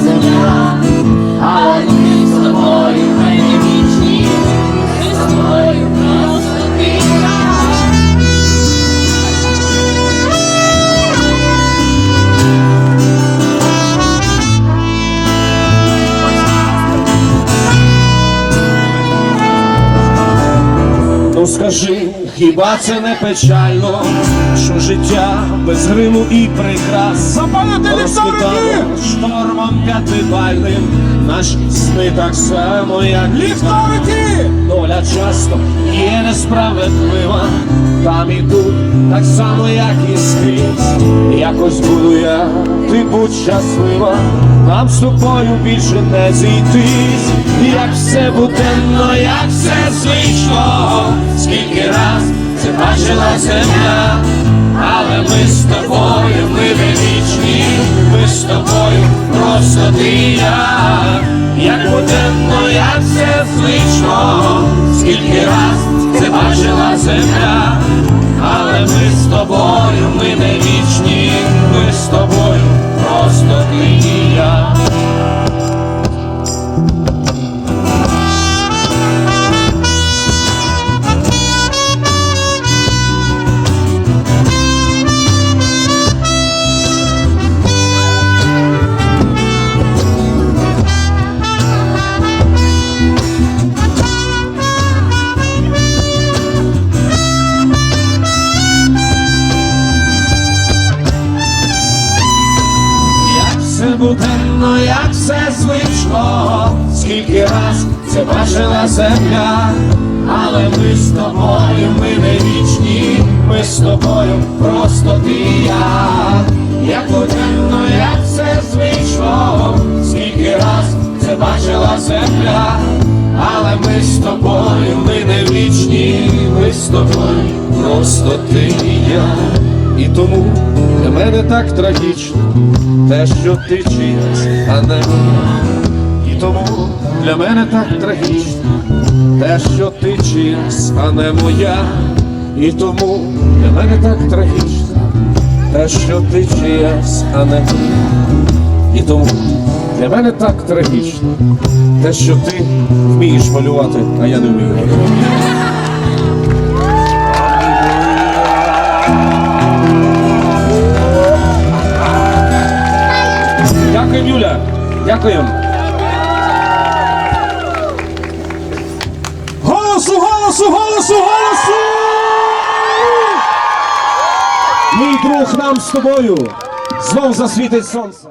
земля, але ми з тобою ми вічні, ми з тобою просто піка. Ну скажи, хіба це не печально, що життя без гриму і прикрас запалити ліса! Штормом п'ятибальним Наші сни так само, як Ліхтарики! Доля часто є несправедлива, там і тут так само, як і скрізь. Якось буду я, ти будь щаслива, нам з тобою більше не зійтись. Як все буденно, як все звично, скільки раз це бачила земля, але ми з тобою, ми не звично, скільки раз це бачила земля, але ми з тобою, буденно, як все звично, скільки раз це бачила земля, але ми з тобою, ми не вічні, ми з тобою просто ти і я. Як буденно, як все звично, скільки раз це бачила земля, але ми з тобою, ми не вічні, ми з тобою, просто ти і я. І тому для мене так трагічно те, що ти чиясь, а не. І тому для мене так трагічно те, що ти чиясь, а не моя. І тому для мене так трагічно те, що ти чиясь, а не моя. І тому для мене так трагічно те, що ти вмієш малювати, а я не вмію. Дякую, Юля. Дякую. Голосу, голосу, голосу, голосу! Мій друг нам з тобою знов засвітить сонце.